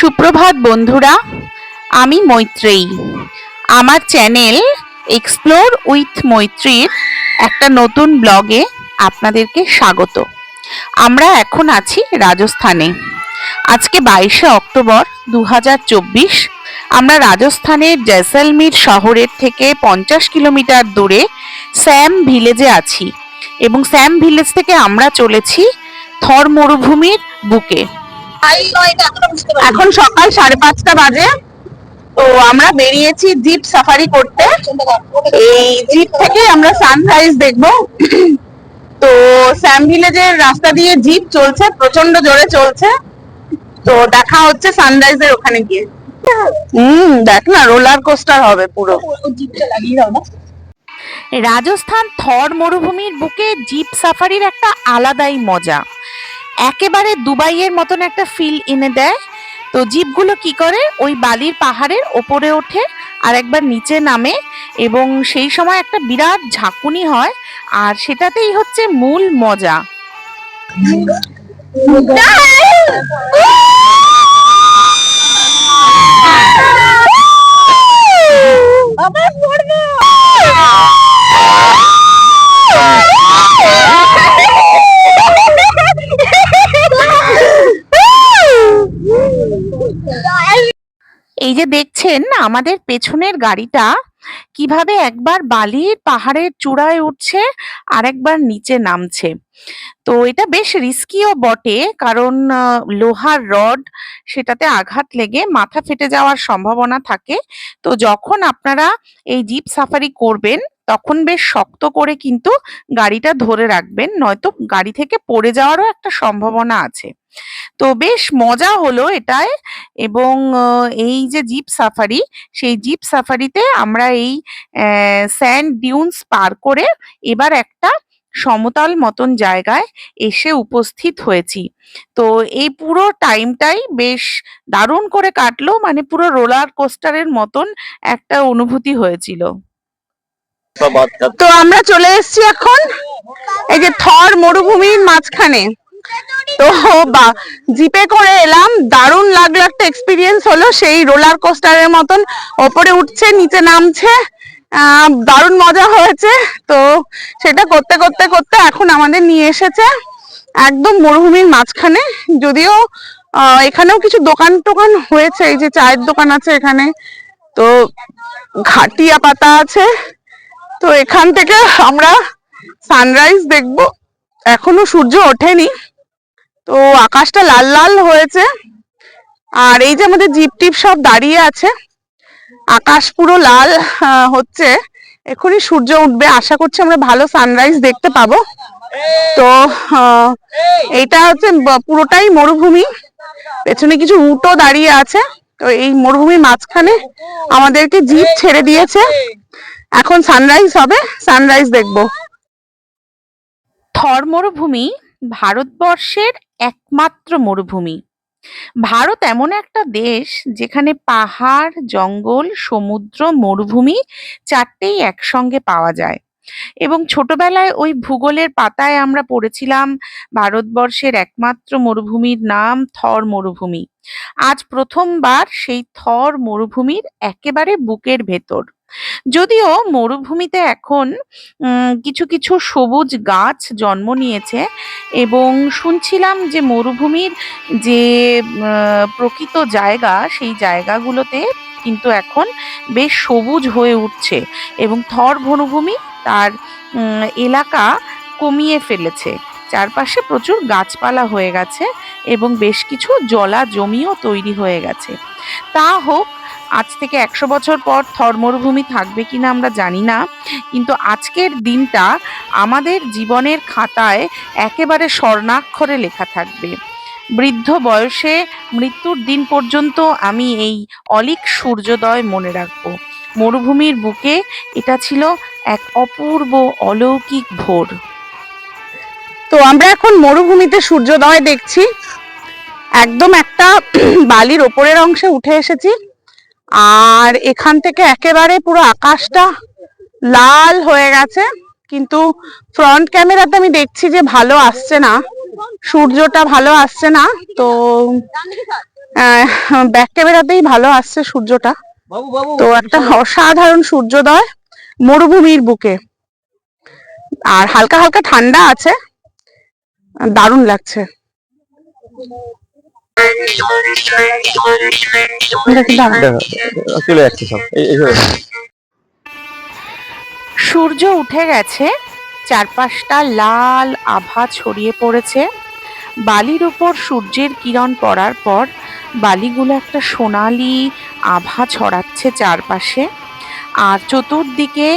সুপ্রভাত বন্ধুরা, আমি মৈত্রেয়ী। আমার চ্যানেল এক্সপ্লোর উইথ মৈত্রীর একটা নতুন ব্লগে আপনাদেরকে স্বাগত। আমরা এখন আছি রাজস্থানে। আজকে বাইশে অক্টোবর দু হাজার চব্বিশ, আমরা রাজস্থানের জয়সলমীর শহরের থেকে পঞ্চাশ কিলোমিটার দূরে স্যাম ভিলেজে আছি এবং স্যাম ভিলেজ থেকে আমরা চলেছি থর মরুভূমির বুকে। এখন সকাল সাড়ে পাঁচটা বাজে। তো আমরা বেরিয়েছি জিপ সাফারি করতে। এই জিপ থেকে আমরা সানরাইজ দেখব। তো স্যাম ভিলেজের রাস্তা দিয়ে জিপ চলছে প্রচণ্ড জোরে চলছে। তো দেখা হচ্ছে সানরাইজের ওখানে গিয়ে। হুম দেখ না রোলার কোস্টার হবে পুরো। রাজস্থান থর মরুভূমির বুকে জিপ সাফারির একটা আলাদাই মজা। একেবারে দুবাইয়ের মতন একটা ফিল এনে দেয়। তো জিপগুলো কি করে? ওই বালির পাহাড়ের ওপরে ওঠে আর একবার নিচে নামে এবং সেই সময় একটা বিরাট ঝাঁকুনি হয় আর সেটাতেই হচ্ছে মূল মজা। আমাদের পেছনের গাড়িটা কীভাবে একবার বালির পাহাড়ের চূড়ায় উঠছে আর একবার নিচে নামছে। তো এটা বেশ রিস্কিও বটে, কারণ লোহার রড, সেটাতে আঘাত লেগে মাথা ফেটে যাওয়ার সম্ভাবনা থাকে। তো যখন আপনারা এই জিপ সাফারি করবেন তখন বেশ শক্ত করে কিন্তু গাড়িটা ধরে রাখবেন, নয়তো গাড়ি থেকে পড়ে যাওয়ারও একটা সম্ভাবনা আছে। তো বেশ মজা হলো এটায় এবং এই যে জিপ সাফারি, সেই জিপ সাফারিতে আমরা এই স্যান্ড ডিউন্স পার করে এবার একটা সমতল মতন জায়গায় এসে উপস্থিত হয়েছি। তো এই পুরো টাইমটাই বেশ দারুণ করে কাটলো মানে পুরো রোলার কোস্টারের মতন একটা অনুভূতি হয়েছিল। তো আমরা চলে এসেছি এখন এই যে থর মরুভূমির মাঝখানে। তো বা, জিপে করে এলাম, দারুণ লাগল একটা এক্সপিরিয়েন্স হলো, সেই রোলার কোস্টারের মতন। ওপরে উঠছে, নিচে নামছে দারুণ মজা হয়েছে। তো সেটা করতে করতে করতে এখন আমাদের নিয়ে এসেছে একদম মরুভূমির মাঝখানে। যদিও এখানেও কিছু দোকান টোকান হয়েছে, এই যে চায়ের দোকান আছে এখানে। তো ঘাটিয়া পাতা আছে। তো এখান থেকে আমরা সানরাইজ দেখব। এখনও সূর্য ওঠেনি। তো আকাশটা লাল লাল হয়েছে। আর এই যে আমাদের জিপ টিপ সব দাঁড়িয়ে আছে। আকাশ পুরো লাল হচ্ছে। এখনই সূর্য উঠবে। আশা করছি আমরা ভালো সানরাইজ দেখতে পাবো। তো এইটা হচ্ছে পুরোটাই মরুভূমি। পেছনে কিছু উটও দাঁড়িয়ে আছে। তো এই মরুভূমির মাঝখানে আমাদেরকে জিপ ছেড়ে দিয়েছে। এখন সানরাইজ হবে সানরাইজ দেখব। থর মরুভূমি ভারতবর্ষের একমাত্র মরুভূমি। ভারত এমন একটা দেশ যেখানে পাহাড়, জঙ্গল, সমুদ্র, মরুভূমি চারটেই একসঙ্গে পাওয়া যায়। এবং ছোটবেলায় ওই ভূগোলের পাতায় আমরা পড়েছিলাম ভারতবর্ষের একমাত্র মরুভূমির নাম থর মরুভূমি। আজ প্রথমবার সেই থর মরুভূমির একেবারে বুকের ভেতর। যদিও মরুভূমিতে এখন কিছু কিছু সবুজ গাছ জন্ম নিয়েছে এবং শুনছিলাম যে মরুভূমির যে প্রকৃত জায়গা সেই জায়গাগুলোতে কিন্তু এখন বেশ সবুজ হয়ে উঠছে এবং থর মরুভূমি তার এলাকা কমিয়ে ফেলেছে। চারপাশে প্রচুর গাছপালা হয়ে গেছে এবং বেশ কিছু জলা জমিও তৈরি হয়ে গেছে। তা হোক, আজ থেকে একশো বছর পর থর মরুভূমি থাকবে কিনা আমরা জানি না, কিন্তু আজকের দিনটা আমাদের জীবনের খাতায় একেবারে স্বর্ণাক্ষরে লেখা থাকবে। বৃদ্ধ বয়সে মৃত্যুর দিন পর্যন্ত আমি এই অলিক সূর্যোদয় মনে রাখব। মরুভূমির বুকে এটা ছিল এক অপূর্ব অলৌকিক ভোর। তো আমরা এখন মরুভূমিতে সূর্যোদয় দেখছি। একদম একটা বালির ওপরের অংশে উঠে এসেছি। আর এখান থেকে একেবারে পুরো আকাশটা লাল হয়ে গেছে। কিন্তু ফ্রন্ট ক্যামেরাতে আমি দেখছি যে ভালো আসছে না। সূর্যটা ভালো আসছে না তো ব্যাক ক্যামেরাতেই ভালো আসছে সূর্যটা। বাবু বাবু তো একটা অসাধারণ সূর্যোদয় মরুভূমির বুকে। আর হালকা হালকা ঠান্ডা আছে দারুণ লাগছে। সূর্য উঠে গেছে চারপাশটা লাল আভা ছড়িয়ে পড়েছে। বালির উপর সূর্যের কিরণ পড়ার পর বালিগুলো একটা সোনালি আভা ছড়াচ্ছে চারপাশে। আর চতুর্দিকে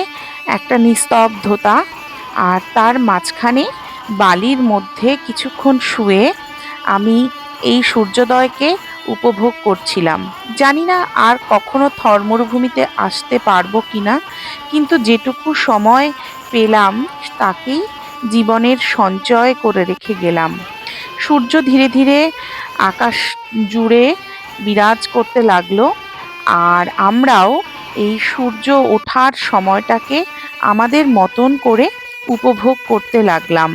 একটা নিস্তব্ধতা। আর তার মাঝখানে বালির মধ্যে কিছুক্ষণ শুয়ে আমি এই সূর্যোদয়কে উপভোগ করছিলাম। জানি না আর কখনো থর মরুভূমিতে আসতে পারব কিনা, কিন্তু যেটুকু সময় পেলাম, তাকেই জীবনের সঞ্চয় করে রেখে গেলাম। সূর্য ধীরে ধীরে আকাশ জুড়ে বিরাজ করতে লাগল, আর আমরাও এই সূর্য ওঠার সময়টাকে আমাদের মতন করে উপভোগ করতে লাগলাম।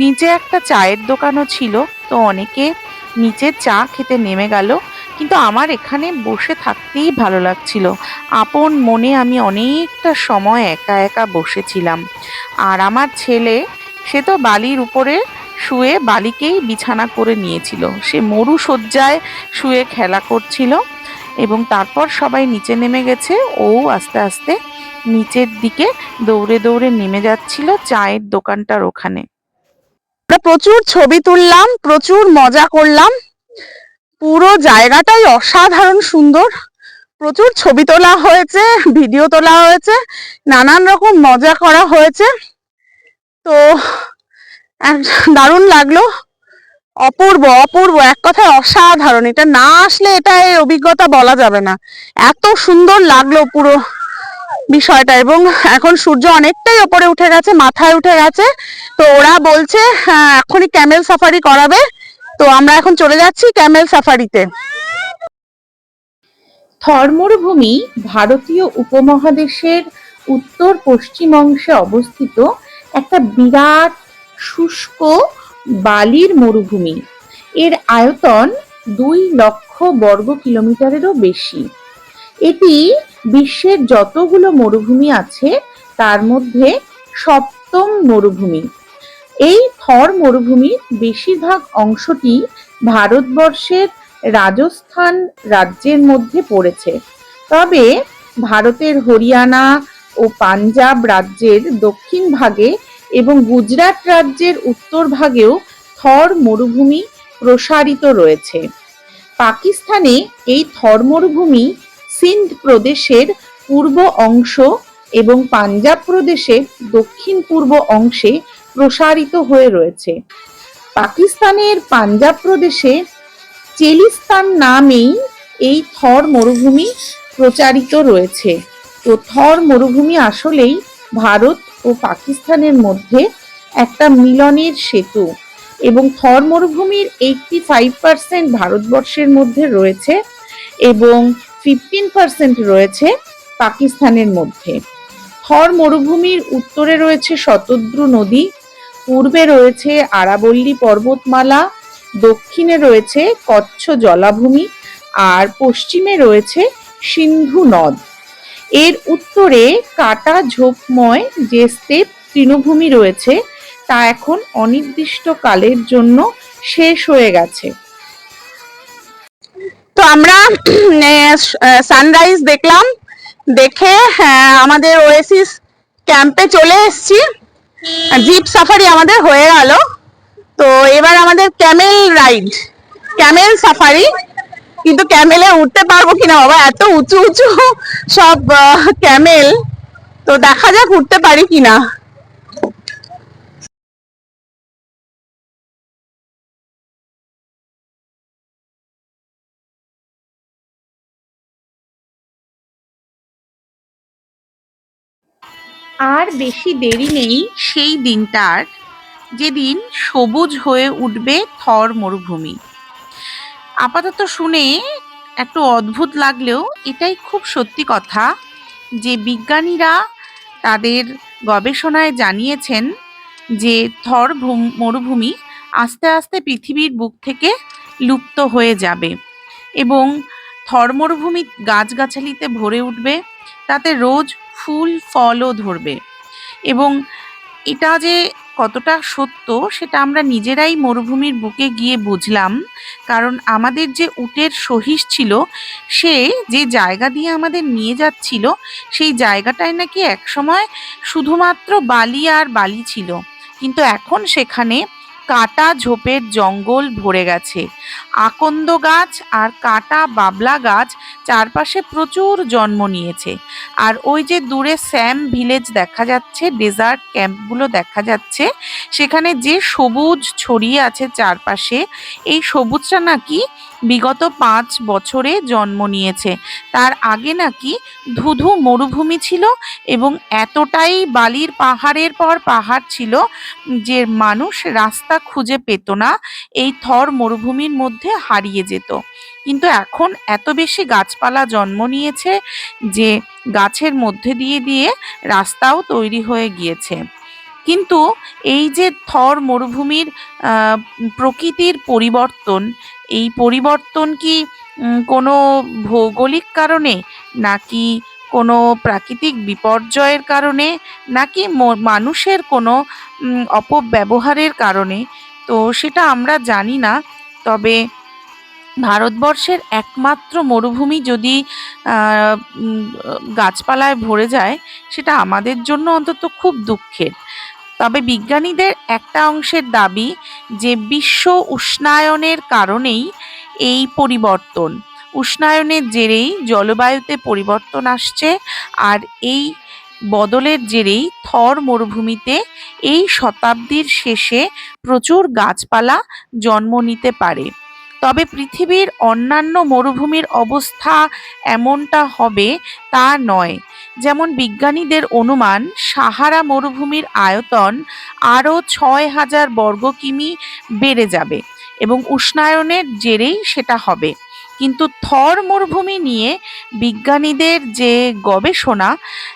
নিচে একটা চায়ের দোকানও ছিল, তো অনেকে নিচে চা খেতে নেমে গেল কিন্তু আমার এখানে বসে থাকতেই ভালো লাগছিল। আপন মনে আমি অনেকটা সময় একা একা বসেছিলাম। আর আমার ছেলে, সে তো বালির উপরে শুয়ে বালিকেই বিছানা করে নিয়েছিল। সে মরু শয্যায় শুয়ে খেলা করছিল এবং তারপর সবাই নিচে নেমে গেছে। ও আস্তে আস্তে নিচের দিকে দৌড়ে দৌড়ে নেমে যাচ্ছিল চায়ের দোকানটার ওখানে। আমরা প্রচুর ছবি তুললাম, প্রচুর মজা করলাম। পুরো জায়গাটাই অসাধারণ সুন্দর। প্রচুর ছবি তোলা হয়েছে ভিডিও তোলা হয়েছে নানান রকম মজা করা হয়েছে। তো দারুণ লাগল। অপূর্ব অপূর্ব এক কথায় অসাধারণ। এটা না আসলে এটা এই অভিজ্ঞতা বলা যাবে না। এত সুন্দর লাগল পুরো বিষয়টা এবং এখন সূর্য অনেকটাই ওপরে উঠে গেছে মাথায় উঠে গেছে। তো ওরা বলছে হ্যাঁ, এখনই ক্যামেল সাফারি করাবে। তো আমরা এখন চলে যাচ্ছি ক্যামেল সাফারিতে। থর মরুভূমি ভারতীয় উপমহাদেশের উত্তর পশ্চিম অংশে অবস্থিত একটা বিরাট শুষ্ক বালির মরুভূমি। এর আয়তন দুই লক্ষ বর্গ কিলোমিটারেরও বেশি। এটি বিশ্বের যতগুলো মরুভূমি আছে, তার মধ্যে সপ্তম মরুভূমি। এই থর মরুভূমির বেশিরভাগ অংশটি ভারতবর্ষের রাজস্থান রাজ্যের মধ্যে পড়েছে। তবে ভারতের হরিয়ানা ও পাঞ্জাব রাজ্যের দক্ষিণ ভাগে এবং গুজরাট রাজ্যের উত্তর ভাগেও থর মরুভূমি প্রসারিত রয়েছে। পাকিস্তানে এই থর মরুভূমি সিন্ধ প্রদেশের পূর্ব অংশ এবং পাঞ্জাব প্রদেশের দক্ষিণ পূর্ব অংশে প্রসারিত হয়ে রয়েছে। পাকিস্তানের পাঞ্জাব প্রদেশে চেলিস্তান নামেই এই থর মরুভূমি প্রচারিত রয়েছে। তো থর মরুভূমি আসলেই ভারত ও পাকিস্তানের মধ্যে একটা মিলনের সেতু এবং থর মরুভূমির এইটটি ফাইভ পার্সেন্ট ভারতবর্ষের মধ্যে রয়েছে এবং ফিফটিন পার্সেন্ট রয়েছে পাকিস্তানের মধ্যে। থর মরুভূমির উত্তরে রয়েছে শতদ্রু নদী পূর্বে রয়েছে আরাবল্লী পর্বতমালা দক্ষিণে রয়েছে কচ্ছ জলাভূমি আর পশ্চিমে রয়েছে সিন্ধু নদ। এর উত্তরে কাটা ঝোপময় যে স্টেপ তৃণভূমি রয়েছে তা এখন অনির্দিষ্ট কালের জন্য শেষ হয়ে গেছে। তো আমরা সানরাইজ দেখলাম দেখে আহ, আমাদের ওয়েসিস ক্যাম্পে চলে এসেছি। জিপ সাফারি আমাদের হয়ে গেল। তো এবার আমাদের ক্যামেল রাইড ক্যামেল সাফারি। কিন্তু ক্যামেলে উঠতে পারব কিনা বাবা, এত উঁচু উঁচু সব ক্যামেল তো দেখা যাক উঠতে পারি কিনা। আর বেশি দেরি নেই সেই দিনটার যেদিন সবুজ হয়ে উঠবে থর মরুভূমি। আপাতত শুনে একটু অদ্ভুত লাগলেও এটাই খুব সত্যি কথা যে বিজ্ঞানীরা তাদের গবেষণায় জানিয়েছেন যে থর ভূম- মরুভূমি আস্তে আস্তে পৃথিবীর বুক থেকে লুপ্ত হয়ে যাবে এবং থর মরুভূমি গাছগাছালিতে ভরে উঠবে। তাতে রোজ ফুল ফলও ধরবে। এবং এটা যে কতটা সত্য, সেটা আমরা নিজেরাই মরুভূমির বুকে গিয়ে বুঝলাম। কারণ আমাদের যে উটের সহিস ছিল, সে যে জায়গা দিয়ে আমাদের নিয়ে যাচ্ছিল, সেই জায়গাটায় নাকি একসময় শুধুমাত্র বালি আর বালি ছিল। কিন্তু এখন সেখানে কাটা ঝোপের জঙ্গল ভরে গেছে। আকন্দ গাছ আর কাটা বাবলা গাছ চারপাশে প্রচুর জন্ম নিয়েছে। আর ওই যে দূরে স্যাম ভিলেজ দেখা যাচ্ছে, ডেজার্ট ক্যাম্পগুলো দেখা যাচ্ছে, সেখানে যে সবুজ ছড়িয়ে আছে চারপাশে, এই সবুজটা নাকি বিগত পাঁচ বছরে জন্ম নিয়েছে। তার আগে নাকি ধুধু মরুভূমি ছিল এবং এতটাই বালির পাহাড়ের পর পাহাড় ছিল যে মানুষ রাস্তা খুঁজে পেত না, এই থর মরুভূমির মধ্যে হারিয়ে যেত। কিন্তু এখন এত বেশি গাছপালা জন্ম নিয়েছে যে গাছের মধ্যে দিয়ে দিয়ে রাস্তাও তৈরি হয়ে গিয়েছে। কিন্তু এই যে থর মরুভূমির প্রকৃতির পরিবর্তন, এই পরিবর্তন কি কোনো ভৌগোলিক কারণে, নাকি কোনো প্রাকৃতিক বিপর্যয়ের কারণে নাকি মানুষের কোনো অপব্যবহারের কারণে? তো সেটা আমরা জানি না। তবে ভারতবর্ষের একমাত্র মরুভূমি যদি গাছপালায় ভরে যায়, সেটা আমাদের জন্য অন্তত খুব দুঃখের। তবে বিজ্ঞানীদের একটা অংশের দাবি যে বিশ্ব উষ্ণায়নের কারণেই এই পরিবর্তন। উষ্ণায়নের জেরেই জলবায়ুতে পরিবর্তন আসছে আর এই বদলের জেরেই থর মরুভূমিতে এই শতাব্দীর শেষে প্রচুর গাছপালা জন্ম নিতে পারে। তবে পৃথিবীর অন্যান্য মরুভূমির অবস্থা এমনটা হবে তা নয়। যেমন বিজ্ঞানীদের অনুমান, সাহারা মরুভূমির আয়তন আরও ছয় হাজার বর্গ কিমি বেড়ে যাবে এবং উষ্ণায়নের জেরেই সেটা হবে। কিন্তু থর মরুভূমি নিয়ে বিজ্ঞানীদের যে গবেষণা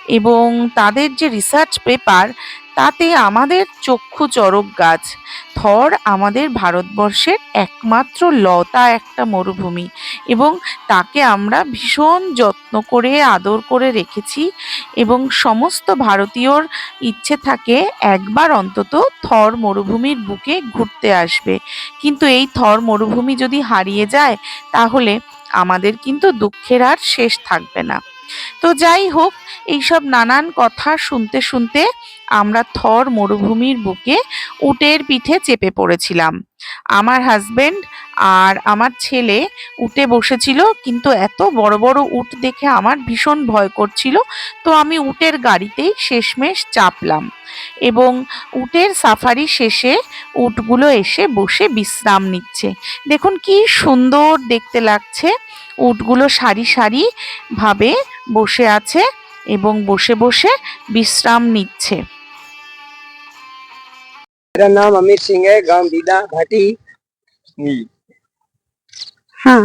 এবং তাদের যে রিসার্চ পেপার তাতে আমাদের চক্ষু চরক গাছ। থর আমাদের ভারতবর্ষের একমাত্র লতা একটা মরুভূমি। এবং তাকে আমরা ভীষণ যত্ন করে, আদর করে রেখেছি এবং সমস্ত ভারতীয়র ইচ্ছে থাকে একবার অন্তত থর মরুভূমির বুকে ঘুরতে আসবে। কিন্তু এই থর মরুভূমি যদি হারিয়ে যায়, তাহলে আমাদের কিন্তু দুঃখের আর শেষ থাকবে না। তো যাই হোক, এইসব নানান কথা শুনতে শুনতে আমরা থর মরুভূমির বুকে উটের পিঠে চেপে পড়েছিলাম। আমার হাজবেন্ড আর আমার ছেলে উটে বসেছিল, কিন্তু এত বড় বড় উট দেখে আমার ভীষণ ভয় করছিল, তো আমি উটের গাড়িতেই শেষমেশ চাপলাম এবং উটের সাফারি শেষে উটগুলো এসে বসে বিশ্রাম নিচ্ছে। দেখুন কি সুন্দর দেখতে লাগছে, উটগুলো সারি সারি ভাবে বসে আছে। এবং বসে বসে বিশ্রাম নিচ্ছে मेरा नाम अमित सिंह है गांव दीदा घाटी नील हाँ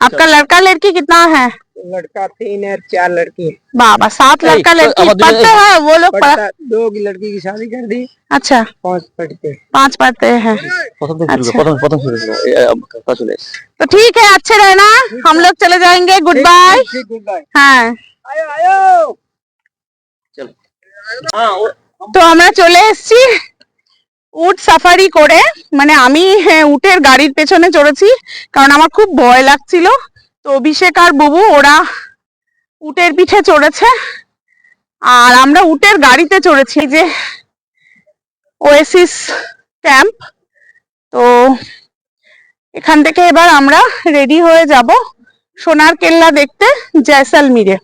आपका लड़का लड़की कितना है लड़का तीन है चार लड़की बाबा सात এই, लड़का তো लड़की আমার দুটো- पढ़ते हैं वो लोग पढ़ पढ़ता दो की लड़की की शादी कर दी अच्छा पांच पढ़ते पांच पढ़ते हैं প্রথম থেকে শুরু আচ্ছা। করো, প্রথম প্রথম শুরু করো। এই, এই, আম- কথা চলে এসেছে। तो ठीक है अच्छे रहना हम लोग चले जाएंगे गुड बाय गुड बाय হ্যাঁ হ্যাঁ, তো আমরা চলে এসছি উট সাফারি করে। মানে আমি হ্যাঁ, উটের গাড়ির পেছনে চড়েছি কারণ আমার খুব ভয় লাগছিল। তো অভিষেক আর বুবু ওরা উটের পিঠে চড়েছে। আর আমরা উটের গাড়িতে চড়েছি যে ওয়েসিস ক্যাম্প তো এখান থেকে এবার আমরা রেডি হয়ে যাব সোনার কেল্লা দেখতে জয়সালমিরে।